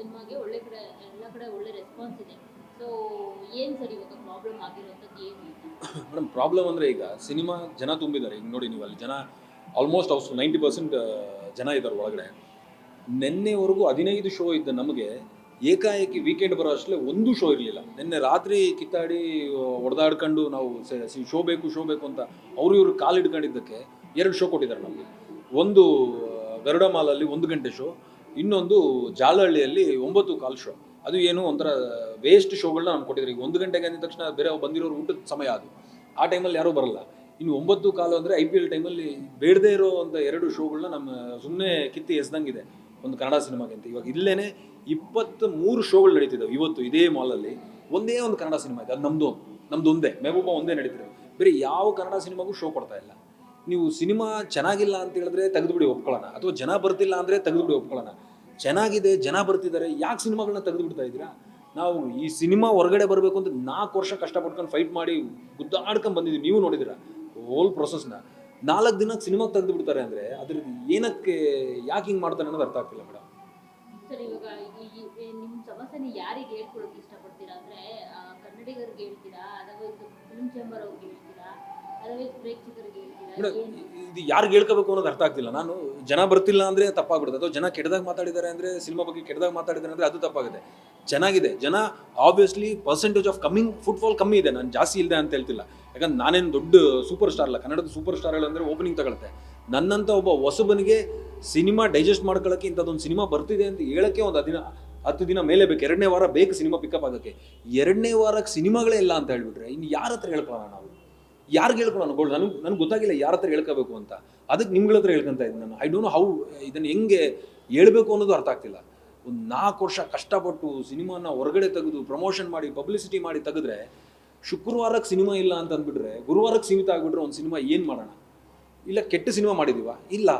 ಸಿನಿಮಾಗೆ ಒಳ್ಳೆ ಕಡೆ, ಎಲ್ಲ ಕಡೆ ಒಳ್ಳೆ ರೆಸ್ಪಾನ್ಸ್ ಇದೆ. ಸೊ ಏನು ಸರ್ ಇವಾಗ ಪ್ರಾಬ್ಲಮ್ ಆಗಿರೋಂಥದ್ದು ಏನು ಮೇಡಮ್ ಪ್ರಾಬ್ಲಮ್ ಅಂದರೆ ಈಗ ಸಿನಿಮಾ ಜನ ತುಂಬಿದ್ದಾರೆ. ಈಗ ನೋಡಿ ನೀವು ಅಲ್ಲಿ ಜನ ಆಲ್ಮೋಸ್ಟ್ ಹೌಸ್ ನೈಂಟಿ ಪರ್ಸೆಂಟ್ ಜನ ಇದ್ದಾರೆ ಒಳಗಡೆ. ನಿನ್ನೆವರೆಗೂ ಹದಿನೈದು ಶೋ ಇದ್ದ ನಮಗೆ ಏಕಾಏಕಿ ವೀಕೆಂಡ್ ಬರೋ ಅಷ್ಟೇ ಒಂದು ಶೋ ಇರಲಿಲ್ಲ. ನಿನ್ನೆ ರಾತ್ರಿ ಕಿತ್ತಾಡಿ ಹೊಡೆದಾಡ್ಕೊಂಡು ನಾವು ಶೋ ಬೇಕು ಶೋ ಬೇಕು ಅಂತ ಅವರು ಇವರು ಕಾಲು ಹಿಡ್ಕೊಂಡಿದ್ದಕ್ಕೆ ಎರಡು ಶೋ ಕೊಟ್ಟಿದ್ದಾರೆ ನಮಗೆ. ಒಂದು ಗರುಡ ಮಾಲಲ್ಲಿ ಒಂದು ಗಂಟೆ ಶೋ ಇನ್ನೊಂದು ಜಾಲಹಳ್ಳಿಯಲ್ಲಿ ಒಂಬತ್ತು ಕಾಲ್ ಶೋ ಅದು ಏನು ಒಂಥರ ವೇಸ್ಟ್ ಶೋಗಳನ್ನ ನಮ್ಗೆ ಕೊಟ್ಟಿದ್ರು. ಈಗ ಒಂದು ಗಂಟೆಗೆ ಅಂದ ತಕ್ಷಣ ಬೇರೆ ಬಂದಿರೋರು ಊಟದ ಸಮಯ ಅದು. ಆ ಟೈಮಲ್ಲಿ ಯಾರೂ ಬರಲ್ಲ. ಇನ್ನು ಒಂಬತ್ತು ಕಾಲು ಅಂದರೆ ಐ ಪಿ ಎಲ್ ಟೈಮಲ್ಲಿ ಬೇಡದೇ ಇರೋ ಅಂತ ಎರಡು ಶೋಗಳನ್ನ ನಮ್ಮ ಸುಮ್ಮನೆ ಕಿತ್ತಿ ಎಸ್ದಂಗಿದೆ ಒಂದು ಕನ್ನಡ ಸಿನಿಮಾಗೆ ಅಂತ. ಇವಾಗ ಇಲ್ಲೇ ಇಪ್ಪತ್ತ್ ಮೂರು ಶೋಗಳು ನಡೀತಿದ್ದಾವೆ ಇವತ್ತು ಇದೇ ಮಾಲಲ್ಲಿ ಒಂದೇ ಒಂದು ಕನ್ನಡ ಸಿನಿಮಾ ಇದೆ ಅದು ನಮ್ಮದು ನಮ್ದು ಒಂದೇ. ಮೆಹಬೂಬ ಒಂದೇ ನಡೀತಿದೆ ಬೇರೆ ಯಾವ ಕನ್ನಡ ಸಿನಿಮಾಗೂ ಶೋ ಕೊಡ್ತಾ ಇಲ್ಲ. ನೀವು ಸಿನಿಮಾ ಚೆನ್ನಾಗಿಲ್ಲ ಅಂತ ಹೇಳಿದ್ರೆ ತೆಗೆದುಬಿಡಿ, ಒಪ್ಕೊಳ್ಳೋಣ. ಅಥವಾ ಜನ ಬರ್ತಿಲ್ಲ ಅಂದರೆ ತೆಗೆದುಬಿಡಿ, ಒಪ್ಕೊಳ್ಳೋಣ. ಚೆನ್ನಾಗಿದೆ, ಜನ ಬರ್ತಿದ್ದಾರೆ, ಯಾಕೆ ಸಿನಿಮಾಗಳನ್ನ ತೆಗೆದು ಬಿಡ್ತಾ ಇದ್ದೀರಾ? ನಾವು ಈ ಸಿನಿಮಾ ಹೊರಗಡೆ ಬರಬೇಕು ಅಂತ ನಾಲ್ಕು ವರ್ಷ ಕಷ್ಟಪಟ್ಕೊಂಡು ಫೈಟ್ ಮಾಡಿ ಗುದ್ದಾಡ್ಕೊಂಡು ಬಂದಿದ್ದೀವಿ. ನೀವು ನೋಡಿದಿರ ಹೋಲ್ ಪ್ರೊಸೆಸ್ನ ನಾಲ್ಕು ದಿನಕ್ಕೆ ಸಿನಿಮಾಗೆ ತೆಗೆದು ಬಿಡ್ತಾರೆ ಅಂದರೆ ಅದ್ರ ಏನಕ್ಕೆ, ಯಾಕೆ ಹಿಂಗೆ ಮಾಡ್ತಾರೆ ಅನ್ನೋದು ಅರ್ಥ ಆಗ್ತಿಲ್ಲ ಮೇಡಮ್ ಸರ್, ಇವಾಗ ನಿಮ್ಮ ಸಮಸ್ಯೆನ ಯಾರಿಗೆ ಹೇಳ್ಕೊಳಕ್ಕೆ ಇಷ್ಟಪಡ್ತೀರಾ? ಅಂದರೆ ಕನ್ನಡಿಗರಿಗೆ ಹೇಳ್ತೀರಾ? ಅಥವಾ ಫಿಲ್ಮ್ ಚೇಂಬರ್ ಅವ್ರಿಗೆ ಮೇಡಮ್ ಇದು ಯಾರಿಗೆ ಹೇಳ್ಕೋಬೇಕು ಅನ್ನೋದು ಅರ್ಥ ಆಗ್ತಿಲ್ಲ. ನಾನು ಜನ ಬರ್ತಿಲ್ಲ ಅಂದ್ರೆ ತಪ್ಪಾಗ್ಬಿಡುತ್ತೆ. ಅಥವಾ ಜನ ಕೆಟ್ಟದಾಗ ಮಾತಾಡಿದ್ದಾರೆ ಅಂದ್ರೆ ಸಿನಿಮಾ ಬಗ್ಗೆ ಕೆಟ್ಟದಾಗ ಮಾತಾಡಿದ್ದಾರೆ ಅಂದ್ರೆ ಅದು ತಪ್ಪಾಗುತ್ತೆ. ಚೆನ್ನಾಗಿದೆ. ಜನ obviously percentage of coming footfall ಕಮ್ಮಿ ಇದೆ. ನಾನು ಜಾಸ್ತಿ ಇಲ್ಲ ಅಂತ ಹೇಳ್ತಿಲ್ಲ. ಯಾಕಂದ್ರೆ ನಾನೇನು ದೊಡ್ಡ ಸೂಪರ್ ಸ್ಟಾರ್ ಅಲ್ಲ. ಕನ್ನಡದ ಸೂಪರ್ ಸ್ಟಾರ್ಗಳು ಅಂದ್ರೆ ಓಪನಿಂಗ್ ತಗೊಳುತ್ತೆ. ನನ್ನಂತ ಒಬ್ಬ ಹೊಸಬನಿಗೆ ಸಿನಿಮಾ ಡೈಜೆಸ್ಟ್ ಮಾಡ್ಕೊಳ್ಳೋಕ್ಕೆ ಇಂಥದ್ದೊಂದು ಸಿನಿಮಾ ಬರ್ತಿದೆ ಅಂತ ಹೇಳಕ್ಕೆ ಒಂದು ಹದಿನ ಹತ್ತು ದಿನ ಮೇಲೆ ಬೇಕು. ಎರಡನೇ ವಾರ ಬೇಕು ಸಿನಿಮಾ ಪಿಕಪ್ ಆಗೋಕ್ಕೆ. ಎರಡನೇ ವಾರಕ್ಕೆ ಸಿನಿಮಾಗಳೇ ಇಲ್ಲ ಅಂತ ಹೇಳ್ಬಿಟ್ರೆ ಇನ್ನು ಯಾರ ಹತ್ರ ಹೇಳ್ಕೊಳ್ಳೋಣ ನಾವು? ಯಾರಿಗೆ ಹೇಳ್ಕೊಳ್ಳೋಣ ಗೋಲ್ಡ್ ನನಗೆ ನನಗೆ ಗೊತ್ತಾಗಿಲ್ಲ ಯಾರ ಹತ್ರ ಹೇಳ್ಕೋಬೇಕು ಅಂತ. ಅದಕ್ಕೆ ನಿಮ್ಗಳ ಹತ್ರ ಹೇಳ್ಕೊಂತ ಇದ್ದೀನಿ ನಾನು. ಐ ಡೋಂಟ್ ನೋ ಹೌ ಇದನ್ನು ಹೆಂಗೆ ಹೇಳ್ಬೇಕು ಅನ್ನೋದು ಅರ್ಥ ಆಗ್ತಿಲ್ಲ. ಒಂದು ನಾಲ್ಕು ವರ್ಷ ಕಷ್ಟಪಟ್ಟು ಸಿನಿಮಾನ ಹೊರಗಡೆ ತೆಗೆದು ಪ್ರಮೋಷನ್ ಮಾಡಿ, ಪಬ್ಲಿಸಿಟಿ ಮಾಡಿ ತೆಗೆದ್ರೆ ಶುಕ್ರವಾರಕ್ಕೆ ಸಿನಿಮಾ ಇಲ್ಲ ಅಂತ ಅಂದ್ಬಿಟ್ರೆ ಗುರುವಾರಕ್ಕೆ ಸೀಮಿತ ಆಗಿಬಿಟ್ರೆ ಒಂದು ಸಿನಿಮಾ ಏನು ಮಾಡೋಣ? ಇಲ್ಲ ಕೆಟ್ಟ ಸಿನಿಮಾ ಮಾಡಿದೀವ? ಇಲ್ಲ.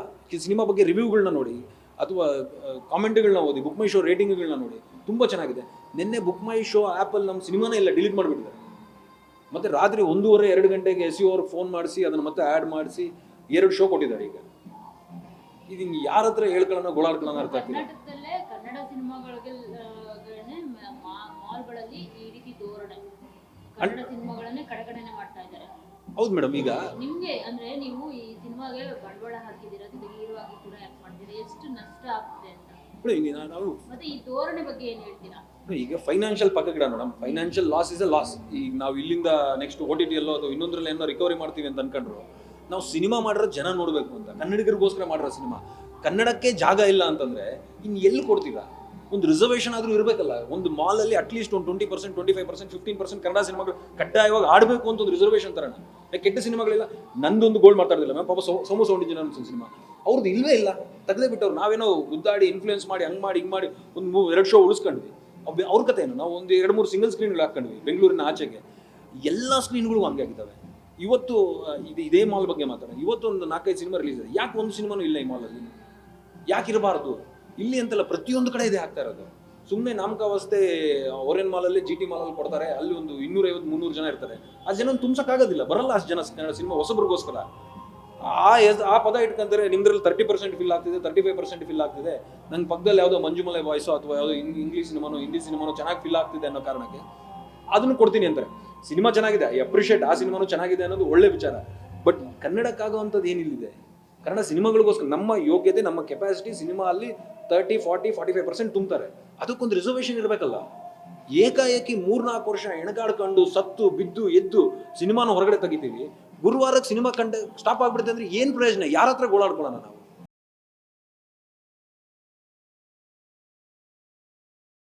ಸಿನಿಮಾ ಬಗ್ಗೆ ರಿವ್ಯೂಗಳನ್ನ ನೋಡಿ, ಅಥವಾ ಕಾಮೆಂಟ್ಗಳನ್ನ ಓದಿ, ಬುಕ್ ಮೈ ಶೋ ರೇಟಿಂಗ್ಗಳನ್ನ ನೋಡಿ, ತುಂಬ ಚೆನ್ನಾಗಿದೆ. ನಿನ್ನೆ ಬುಕ್ ಮೈ ಶೋ ಆ್ಯಪಲ್ಲಿ ನಮ್ಮ ಸಿನಿಮಾನೇ ಇಲ್ಲ, ಡಿಲೀಟ್ ಮಾಡಿಬಿಟ್ಟಿದ್ದಾರೆ. ಮತ್ತೆ ರಾತ್ರಿ ಒಂದೂವರೆ ಎರಡು ಗಂಟೆಗೆ ಎಸ್ ಯು ಅವ್ರಿಗೆ ಫೋನ್ ಮಾಡಿಸಿ ಅದನ್ನು ಮತ್ತೆ ಆ್ಯಡ್ ಮಾಡಿಸಿ ಎರಡು ಶೋ ಕೊಟ್ಟಿದ್ದಾರೆ ಈಗ. ಇದನ್ನು ಯಾರ ಹತ್ರ ಹೇಳ್ಕೊಳ್ಳೋಣ ಗೋಳಾಡ್ಕೊಳ್ಳೋಣ ಅರ್ಥ ಆಗ್ತಿಲ್ಲ. ಕರ್ನಾಟಕದಲ್ಲೇ ಕನ್ನಡ ಸಿನಿಮಾಗಳಿಗೆ ಮಾಲ್ಗಳಲ್ಲಿ ಈ ರೀತಿ ಧೋರಣೆ ಕನ್ನಡ ಸಿನಿಮಾಗಳನ್ನೇ ಕಡೆಗಣನೆ ಮಾಡ್ತಾ ಇದ್ದಾರೆ. ಹೌದು ಮೇಡಮ್ ಈಗ ನಿಮ್ಗೆ ಅಂದ್ರೆ ನೀವು ಈ ಸಿನಿಮಾಗೆ ಬಂಡವಾಳ ಹಾಕಿದ್ದೀರಾ ಹೀರೋ ಆಗಿ ಕೂಡ ಯಾಕೆ ಮಾಡ್ತೀರಾ ಎಷ್ಟು ನಷ್ಟ ಆಗ್ತಿದೆ ಅಂತ? ನೋಡಿ, ನಾನು ನಾವು ಮತ್ತೆ ಈ ಧೋರಣೆ ಬಗ್ಗೆ ಏನ್ ಹೇಳ್ತೀರಾ? ಈಗ financial ಪಕ್ಕಗಿಡ madam financial loss is a loss ಈಗ ನಾವು ಇಲ್ಲಿಂದ ನೆಕ್ಸ್ಟ್ ಓ ಟಿ ಟಿ ಎಲ್ಲೋ ಅಥವಾ ಇನ್ನೊಂದ್ರಲ್ಲಿ ಏನೋ ರಿಕವರಿ ಮಾಡ್ತೀವಿ ಅಂತ ಅನ್ಕೊಂಡ್ರು ನಾವು ಸಿನಿಮಾ ಮಾಡಿರೋ ಜನ ನೋಡಬೇಕು ಅಂತ. ಕನ್ನಡಿಗರಿಗೋಸ್ಕರ ಮಾಡಿರೋ ಸಿನಿಮಾ. ಕನ್ನಡಕ್ಕೆ ಜಾಗ ಇಲ್ಲ ಅಂತಂದ್ರೆ ಇನ್ನು ಎಲ್ಲಿ ಕೊಡ್ತೀರಾ? ಒಂದು ರಿಸರ್ವೇಷನ್ ಆದರೂ ಇರಬೇಕಲ್ಲ. ಒಂದು ಮಾಲ್ ಅಲ್ಲಿ ಅಟ್ಲೀಸ್ಟ್ ಒಂದು twenty percent twenty five percent fifteen percent Kannada ಸಿನಿಮಾಗಳು ಕಡ್ಡಾಯವಾಗಿ ಆಡಬೇಕು ಅಂತ ಒಂದು ರಿಸರ್ವೇಷನ್ ತರೋಣ. ಯಾಕೆ ಕೆಟ್ಟ ಸಿನಿಮಾಗಳಿಲ್ಲ. ನಂದೊಂದು ಗೋಲ್ಡ್ ಮಾತಾಡೋದಿಲ್ಲ ಮ್ಯಾಮ್ ಪಾಪ ಸೋಮು ಸೌಂಡಿ ಜನ ಸಿನಿಮಾ. ಅವ್ರದ್ದು ಇಲ್ಲವೇ ಇಲ್ಲ. ತೆಗೆದೇ ಬಿಟ್ಟವ್ರು. ನಾವೇನೋ ಉದ್ದಾಡಿ ಇನ್ಫ್ಲೂಯೆನ್ಸ್ ಮಾಡಿ, ಹಂಗೆ ಮಾಡಿ, ಹಿಂಗೆ ಮಾಡಿ ಒಂದು ಮೂರು ಎರಡು ಶೋ ಉಳಿಸ್ಕೊಂಡ್ವಿ. ಅವ್- ಅವ್ರ ಕತೆ ಏನು ನಾವು ಒಂದು ಎರಡು ಮೂರು ಸಿಂಗಲ್ ಸ್ಕ್ರೀನ್ಗಳು ಹಾಕ್ಕೊಂಡ್ವಿ ಬೆಂಗಳೂರಿನ ಆಚೆಗೆ. ಎಲ್ಲ ಸ್ಕ್ರೀನ್ಗಳು ಹಂಗೆ ಆಗಿದ್ದಾವೆ. ಇವತ್ತು ಇದು ಇದೇ ಮಾಲ್ ಬಗ್ಗೆ ಮಾತಾಡೋಣ. ಇವತ್ತು ಒಂದು ನಾಲ್ಕೈದು ಸಿನಿಮಾ ರಿಲೀಸ್ ಇದೆ ಯಾಕೆ ಒಂದು ಸಿನಿಮಾನೂ ಇಲ್ಲ ಈ ಮಾಲಲ್ಲಿ ಯಾಕೆ ಇರಬಾರ್ದು? ಇಲ್ಲಿ ಅಂತಲ್ಲ ಪ್ರತಿಯೊಂದು ಕಡೆ ಇದೆ ಹಾಕ್ತಾ ಇರೋದು. ಸುಮ್ಮನೆ ನಾಮಕಾವಸ್ಥೆ ಓರೆನ್ ಮಾಲಲ್ಲಿ ಜಿ ಟಿ ಮಾಲಲ್ಲಿ ಕೊಡ್ತಾರೆ. ಅಲ್ಲಿ ಒಂದು ಇನ್ನೂರೈವತ್ತು ಮುನ್ನೂರು ಜನ ಇರ್ತಾರೆ. ಆ ಜನ ತುಂಬಿಸೋಕ್ಕಾಗೋದಿಲ್ಲ. ಬರಲ್ಲ ಅಷ್ಟು ಜನ ಸಿನಿಮಾ ಹೊಸಬ್ರಿಗೋಸ್ಕರ. ಆ ಎಸ್ ಆ ಪದ ಇಟ್ಕೊಂತಾರೆ ನಿಮ್ದ್ರಲ್ಲಿ ತರ್ಟಿ ಪರ್ಸೆಂಟ್ ಫಿಲ್ ಆಗ್ತಿದೆ ತರ್ಟಿ ಫೈವ್ ಪರ್ಸೆಂಟ್ ಫಿಲ್ ಆಗ್ತಿದೆ. ನನ್ನ ಪಕ್ಕದಲ್ಲಿ ಯಾವುದೋ ಮಂಜುಮಲೆ ವಾಯ್ಸೋ ಅಥವಾ ಯಾವುದೋ ಇಂಗ್ಲೀಷ್ ಸಿನಿಮಾನೋ, ಹಿಂದಿ ಸಿನಿಮಾನೋ ಚೆನ್ನಾಗಿ ಫಿಲ್ ಆಗ್ತಿದೆ ಅನ್ನೋ ಕಾರಣಕ್ಕೆ ಅದನ್ನು ಕೊಡ್ತೀನಿ ಅಂತಾರೆ ಸಿನಿಮಾ ಚೆನ್ನಾಗಿದೆ ಐ ಅಪ್ರಿಷಿಯೇಟ್ ಆ ಸಿನಿಮಾನು ಚೆನ್ನಾಗಿದೆ ಅನ್ನೋದು ಒಳ್ಳೆ ವಿಚಾರ. ಬಟ್ ಕನ್ನಡಕ್ಕಾಗುವಂಥದ್ದು ಏನಿಲ್ಲಿದೆ? ಕನ್ನಡ ಸಿನಿಮಾಗಳಿಗೋಸ್ಕರ ನಮ್ಮ ಯೋಗ್ಯತೆ, ನಮ್ಮ ಕೆಪಾಸಿಟಿ ಸಿನಿಮಾ ಅಲ್ಲಿ thirty forty forty five percent ತುಂಬ್ತಾರೆ. ಅದಕ್ಕೊಂದು ರಿಸರ್ವೇಷನ್ ಇರಬೇಕಲ್ಲ. ಏಕಾಏಕಿ ಮೂರ್ನಾಲ್ಕು ವರ್ಷ ಎಣಗಾಡ್ಕೊಂಡು ಸತ್ತು, ಬಿದ್ದು, ಎದ್ದು ಸಿನಿಮಾನ ಹೊರಗಡೆ ತೆಗಿತೀವಿ. ಗುರುವಾರಕ್ಕೆ ಸಿನಿಮಾ ಕಂಡ ಸ್ಟಾಪ್ ಆಗ್ಬಿಡುತ್ತೆ ಅಂದ್ರೆ ಏನು ಪ್ರಯೋಜನ? ಯಾರ ಹತ್ರ ಗೋಳಾಡ್ಕೊಳ್ಳೋಣ ನಾವು?